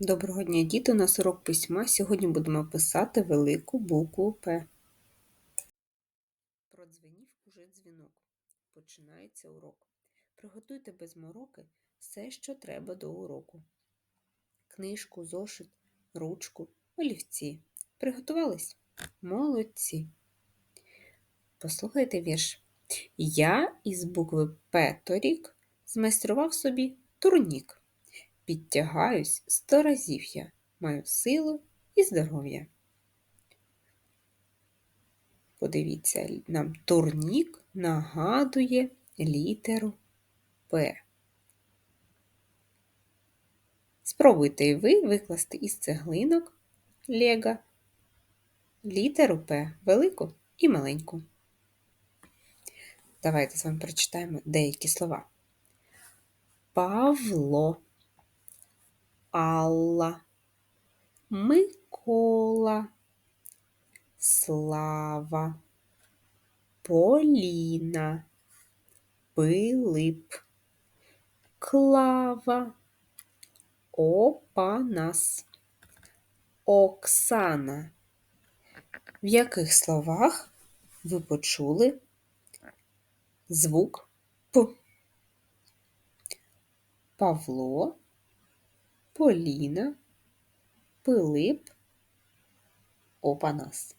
Доброго дня, діти! У нас урок письма. Сьогодні будемо писати велику букву П. Продзвенів уже дзвінок. Починається урок. Приготуйте без мороки все, що треба до уроку. Книжку, зошит, ручку, олівці. Приготувались? Молодці. Послухайте вірш. Я із букви П торік змайстрував собі турнік. Підтягаюсь сто разів я, маю силу і здоров'я. Подивіться, нам турнік нагадує літеру П. Спробуйте і ви викласти із цеглинок Лего літеру П велику і маленьку. Давайте з вами прочитаємо деякі слова. Павло. Алла, Микола, Слава, Поліна, Пилип, Клава, Опанас, Оксана. В яких словах ви почули звук П? Павло, Поліна, Пилип, Опанас.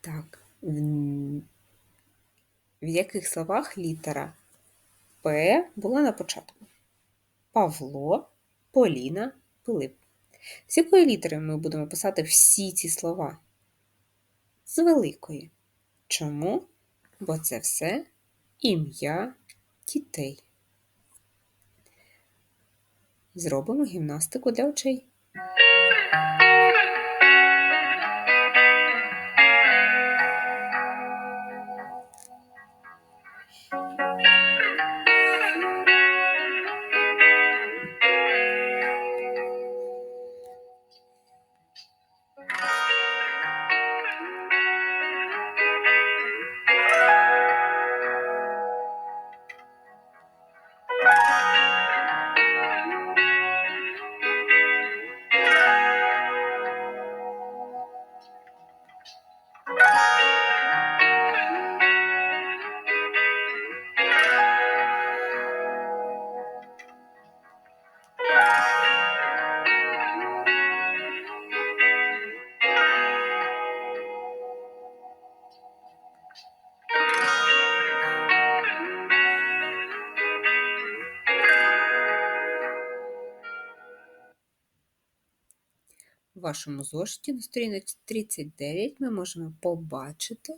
Так, в яких словах літера П була на початку? Павло, Поліна, Пилип. З якої літери ми будемо писати всі ці слова? З великої. Чому? Бо це все ім'я дітей. Зробимо гімнастику для очей. Вашому зошиті на сторінці 39 ми можемо побачити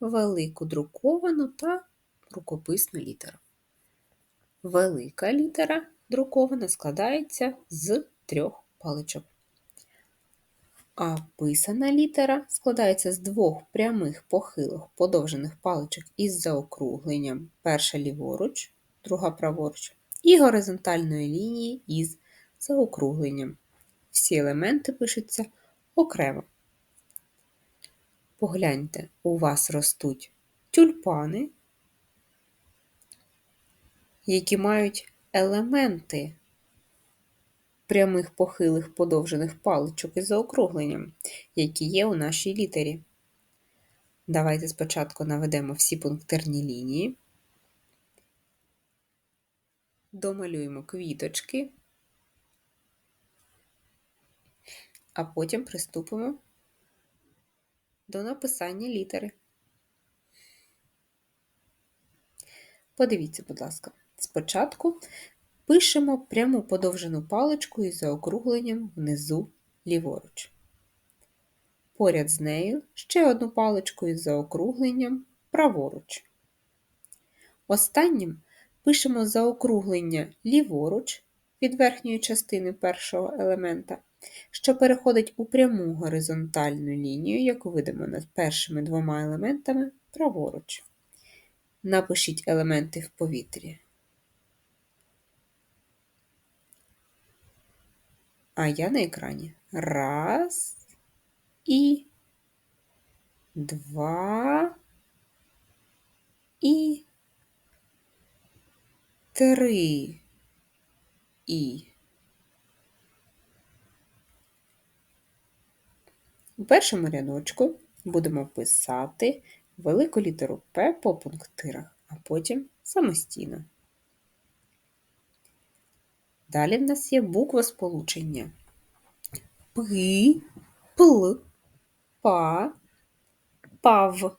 велику друковану та рукописну літеру. Велика літера друкована складається з трьох паличок. А писана літера складається з двох прямих похилих подовжених паличок із заокругленням перша ліворуч, друга праворуч, і горизонтальної лінії із заокругленням. Всі елементи пишуться окремо. Погляньте, у вас ростуть тюльпани, які мають елементи прямих похилих подовжених паличок із заокругленням, які є у нашій літері. Давайте спочатку наведемо всі пунктирні лінії, домалюємо квіточки, а потім приступимо до написання літери. Подивіться, будь ласка, спочатку пишемо пряму подовжену паличку із заокругленням внизу ліворуч. Поряд з нею ще одну паличку із заокругленням праворуч. Останнім пишемо заокруглення ліворуч від верхньої частини першого елемента, що переходить у пряму горизонтальну лінію, яку видимо над першими двома елементами праворуч. Напишіть елементи в повітрі. А я на екрані. Раз і два і три. І. У першому рядочку будемо писати велику літеру П по пунктирах, а потім самостійно. Далі в нас є буква сполучення Пи, Пл, Па, Пав.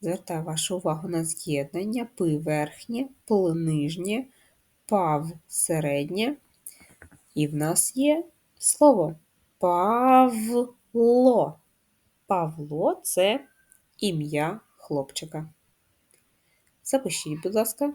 Звертаю вашу увагу на з'єднання пи верхнє, пл нижнє, пав середнє. І в нас є слово Павло. Павло це ім'я хлопчика. Запишіть, будь ласка.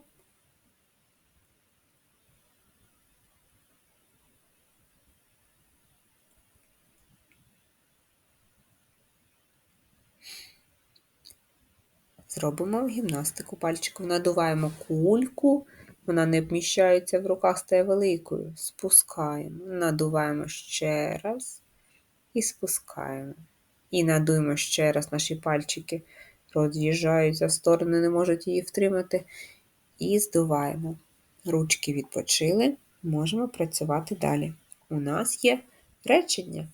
Зробимо гімнастику пальчиком. Надуваємо кульку, вона не вміщається в руках, стає великою. Спускаємо. Надуваємо ще раз і спускаємо. І надуємо ще раз наші пальчики, роз'їжджаються в сторони, не можуть її втримати. І здуваємо. Ручки відпочили, можемо працювати далі. У нас є речення.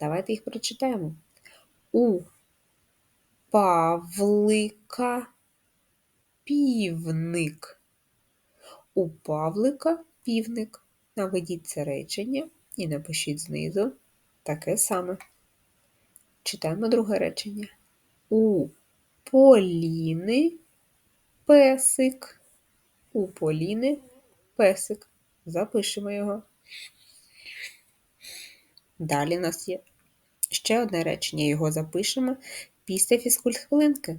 Давайте їх прочитаємо. У Павлика півник. У Павлика півник. Наведіть це речення і напишіть знизу таке саме. Читаємо друге речення. У Поліни песик. У Поліни песик. Запишемо його. Далі у нас є ще одне речення. Його запишемо після фізкульт-хвилинки.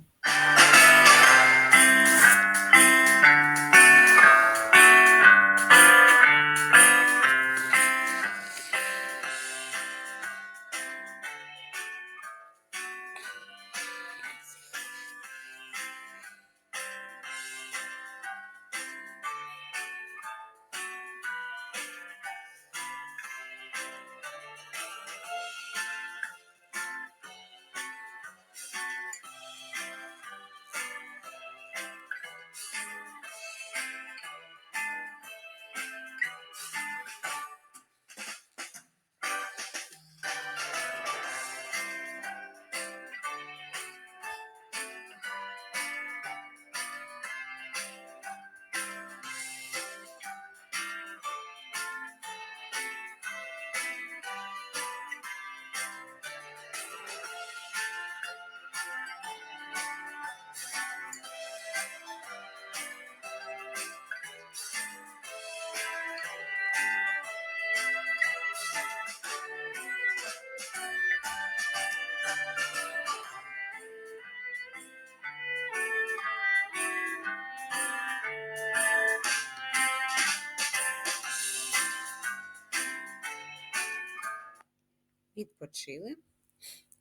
Відпочили.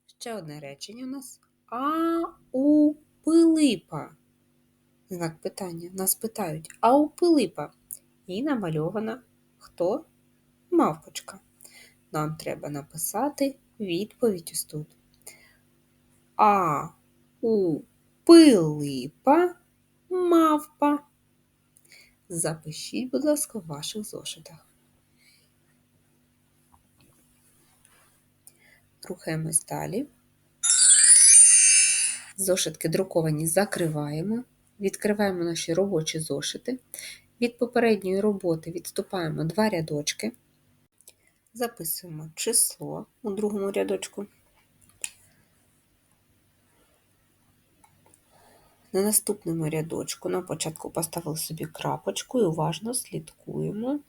Ще одне речення у нас. А у Пилипа. Знак питання. Нас питають, а у Пилипа. І намальована хто? Мавпочка. Нам треба написати відповідь ось тут. А у Пилипа мавпа. Запишіть, будь ласка, в ваших зошитах. Рухаємось далі. Зошитки друковані закриваємо, відкриваємо наші робочі зошити. Від попередньої роботи відступаємо два рядочки, записуємо число у другому рядочку. На наступному рядочку на початку поставили собі крапочку і уважно слідкуємо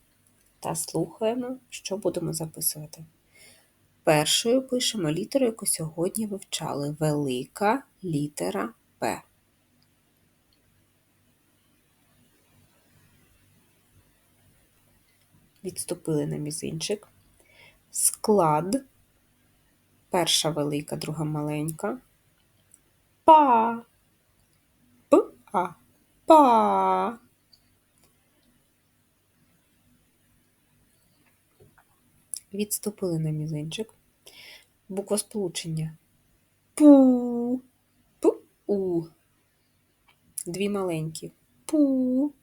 та слухаємо, що будемо записувати. Першою пишемо літеру, яку сьогодні вивчали велика літера П. Відступили на мізинчик. Склад. Перша велика, друга маленька. Па. П-а. Па. відступили на мізинчик. Буква сполучення. Пу. Пу. Дві маленькі. Пу.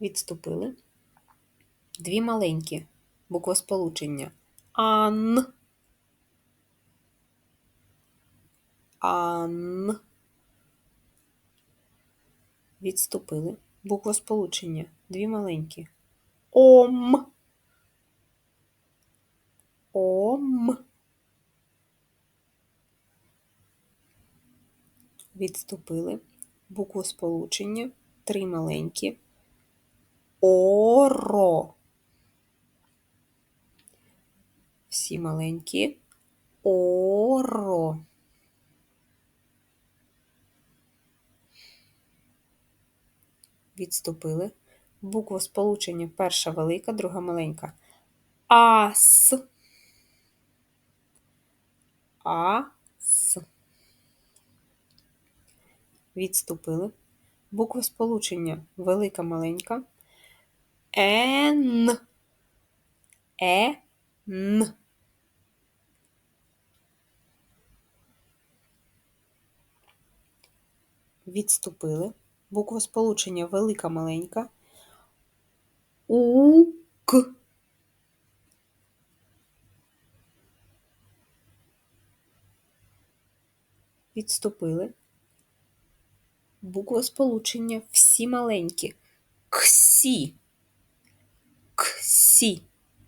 Відступили. Дві маленькі. Буква сполучення. Ан. Ан. Відступили. Буквосполучення. Дві маленькі. Ом. Ом. Відступили. Буквосполучення. Три маленькі. Оро. Всі маленькі. Оро. Відступили. Буква сполучення перша велика, друга маленька. Ас. Ас. Відступили. Буква сполучення велика маленька. Ен. Е. Н. Відступили. Буква сполучення велика маленька. У. К. Відступили. Буква сполучення всі маленькі. Ксі. Ксі.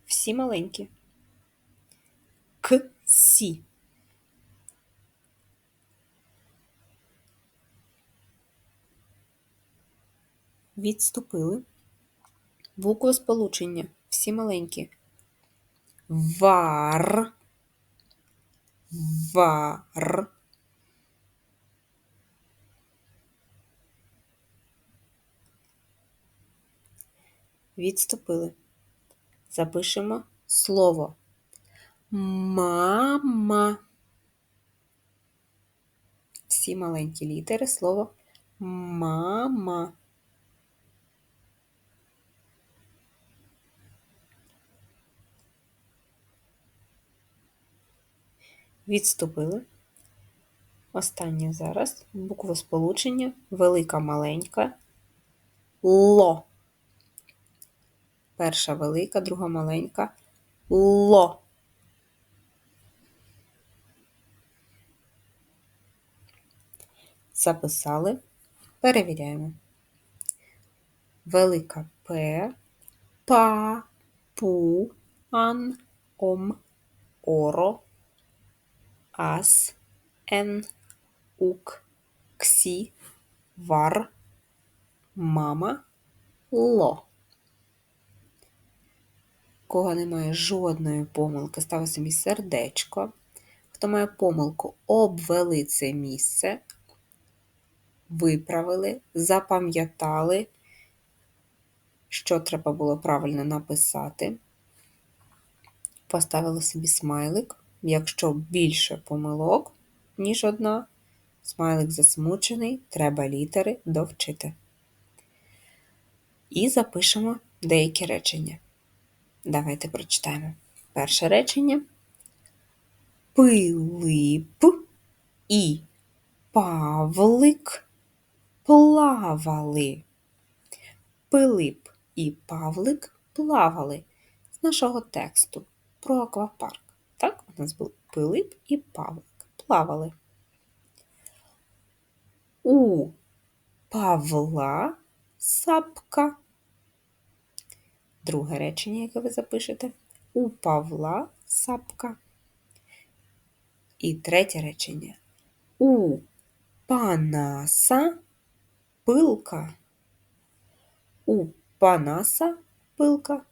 Всі маленькі. Ксі. Відступили. Буква сполучення всі маленькі. Вар. Вар. Відступили. Запишемо слово. Мама. Всі маленькі літери слово мама. Відступили. Останнє зараз буква сполучення велика маленька ло. Перша велика, друга маленька ло. Записали. Перевіряємо. Велика П, па, пу, ан, ом, оро, ас, ен, ук, ксі, вар, мама, ло. Кого немає жодної помилки, ставив собі сердечко. Хто має помилку, обвели це місце, виправили, запам'ятали, що треба було правильно написати. Поставили собі смайлик. Якщо більше помилок, ніж одна, смайлик засмучений, треба літери довчити. І запишемо деякі речення. Давайте прочитаємо. Перше речення. Пилип і Павлик плавали. Пилип і Павлик плавали з нашого тексту про аквапарк. У нас був Пилип і Павлик плавали. У Павла сапка. Друге речення, яке ви запишете. У Павла сапка. І третє речення. У Панаса пилка. У Панаса пилка.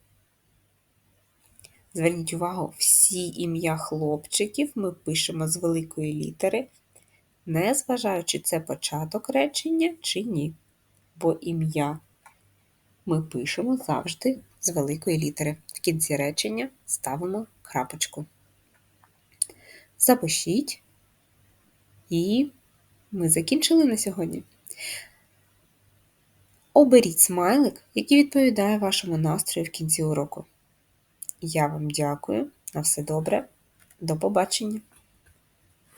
Зверніть увагу, всі ім'я хлопчиків ми пишемо з великої літери, не зважаючи це початок речення чи ні. Бо ім'я ми пишемо завжди з великої літери. В кінці речення ставимо крапочку. Запишіть, і ми закінчили на сьогодні. Оберіть смайлик, який відповідає вашому настрою в кінці уроку. Я вам дякую. На все добре. До побачення!